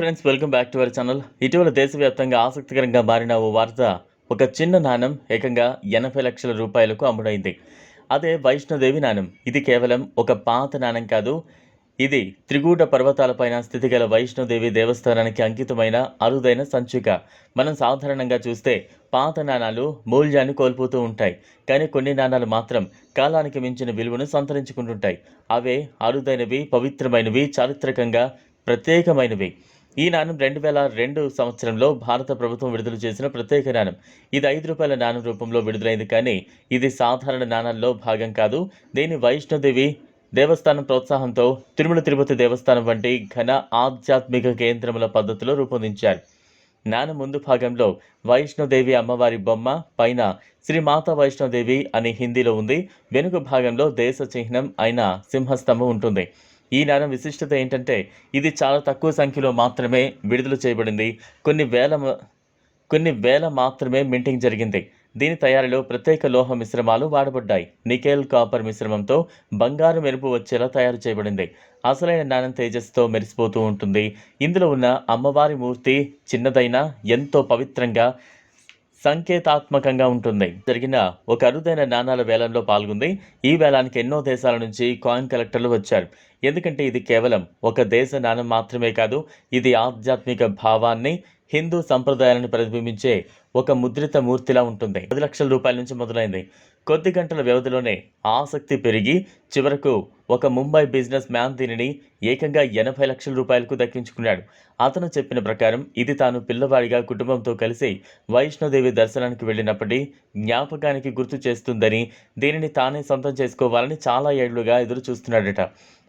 Friends welcome back to our channel ఇటీవల దేశవ్యాప్తంగా ఆసక్తికరంగా మారిన ఓ వార్త ఒక చిన్న నాణం ఏకంగా ఎనభై లక్షల రూపాయలకు అమ్ముడైంది. అదే వైష్ణోదేవి నాణం. ఇది కేవలం ఒక పాత నాణం కాదు ఇది త్రిగూట పర్వతాలపైన స్థితిగల వైష్ణోదేవి దేవస్థానానికి అంకితమైన అరుదైన సంచిక. మనం సాధారణంగా చూస్తే పాత నాణాలు మూల్యాన్ని కోల్పోతూ ఉంటాయి కానీ కొన్ని నాణాలు మాత్రం కాలానికి మించిన విలువను సంతరించుకుంటుంటాయి. అవే అరుదైనవి పవిత్రమైనవి చారిత్రకంగా ప్రత్యేకమైనవి. ఈ నాణం రెండు వేల రెండు సంవత్సరంలో భారత ప్రభుత్వం విడుదల చేసిన ప్రత్యేక నాణం ఇది ఐదు రూపాయల నాణం రూపంలో విడుదలైంది కానీ ఇది సాధారణ నాణాల్లో భాగం కాదు. దీని వైష్ణోదేవి దేవస్థానం ప్రోత్సాహంతో తిరుమల తిరుపతి దేవస్థానం వంటి ఘన ఆధ్యాత్మిక కేంద్రముల పద్ధతిలో రూపొందించారు. నాన ముందు భాగంలో వైష్ణోదేవి అమ్మవారి బొమ్మ పైన శ్రీ మాతా వైష్ణోదేవి అని హిందీలో ఉంది. వెనుక భాగంలో దేశ చిహ్నం అయిన సింహస్తంభం ఉంటుంది. ఈ నాణం విశిష్టత ఏంటంటే ఇది చాలా తక్కువ సంఖ్యలో మాత్రమే విడుదల చేయబడింది. కొన్ని వేల కొన్ని వేల మాత్రమే మింటింగ్ జరిగింది. దీని తయారీలో ప్రత్యేక లోహ మిశ్రమాలు వాడబడ్డాయి. నికెల్ కాపర్ మిశ్రమంతో బంగారు మెరుపు వచ్చేలా తయారు చేయబడింది. అసలైన నాణం తేజస్తో మెరిసిపోతూ ఉంటుంది. ఇందులో ఉన్న అమ్మవారి మూర్తి చిన్నదైనా ఎంతో పవిత్రంగా సంకేతాత్మకంగా ఉంటుంది. జరిగిన ఒక అరుదైన నాణాల వేలంలో పాల్గొంది. ఈ వేలానికి ఎన్నో దేశాల నుంచి కాయిన్ కలెక్టర్లు వచ్చారు. ఎందుకంటే ఇది కేవలం ఒక దేశ నాణం మాత్రమే కాదు ఇది ఆధ్యాత్మిక భావాన్ని హిందూ సంప్రదాయాలను ప్రతిబింబించే ఒక ముద్రిత మూర్తిలా ఉంటుంది. పది లక్షల రూపాయల నుంచి మొదలైంది. కొద్ది గంటల వ్యవధిలోనే ఆసక్తి పెరిగి చివరకు ఒక ముంబై బిజినెస్ మ్యాన్ దీనిని ఏకంగా ఎనభై లక్షల రూపాయలకు దక్కించుకున్నాడు. అతను చెప్పిన ప్రకారం ఇది తాను పిల్లవాడిగా కుటుంబంతో కలిసి వైష్ణోదేవి దర్శనానికి వెళ్ళినప్పటి జ్ఞాపకానికి గుర్తు చేస్తుందని దీనిని తానే సొంతం చేసుకోవాలని చాలా ఏళ్ళుగా ఎదురు చూస్తున్నాడట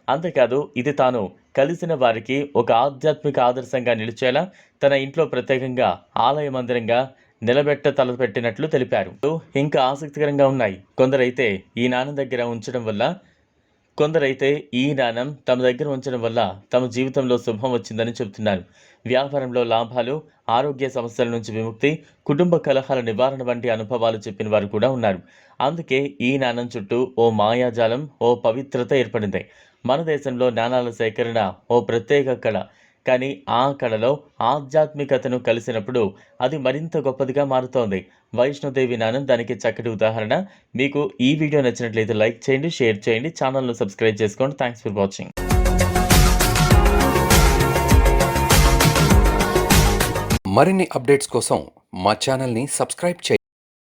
అంతేకాదు ఇది తాను కలిసిన వారికి ఒక ఆధ్యాత్మిక ఆదర్శంగా నిలిచేలా తన ఇంట్లో ప్రత్యేకంగా ఆలయ మందిరంగా నిలబెట్ట తలపెట్టినట్లు తెలిపారు. ఇంకా ఆసక్తికరంగా ఉన్నాయి. కొందరైతే ఈ నాన్న దగ్గర ఉంచడం వల్ల కొందరైతే ఈ నాణం తమ దగ్గర ఉంచడం వల్ల తమ జీవితంలో శుభం వచ్చిందని చెబుతున్నారు. వ్యాపారంలో లాభాలు ఆరోగ్య సమస్యల నుంచి విముక్తి కుటుంబ కలహాల నివారణ వంటి అనుభవాలు చెప్పిన వారు కూడా ఉన్నారు. అందుకే ఈ నాణం చుట్టూ ఓ మాయాజాలం ఓ పవిత్రత ఏర్పడింది. మన దేశంలో నాణాల సేకరణ ఓ ప్రత్యేక కళ. కానీ ఆ కళలో ఆధ్యాత్మికతను కలిసినప్పుడు అది మరింత గొప్పదిగా మారుతోంది. వైష్ణోదేవి నానం దానికి చక్కటి ఉదాహరణ. మీకు ఈ వీడియో నచ్చినట్లయితే లైక్ చేయండి షేర్ చేయండి ఛానల్ను సబ్స్క్రైబ్ చేసుకోండి. థ్యాంక్స్ ఫర్ వాచింగ్ మరిన్ని అప్డేట్స్ కోసం మా ఛానల్ని సబ్స్క్రైబ్ చేయండి.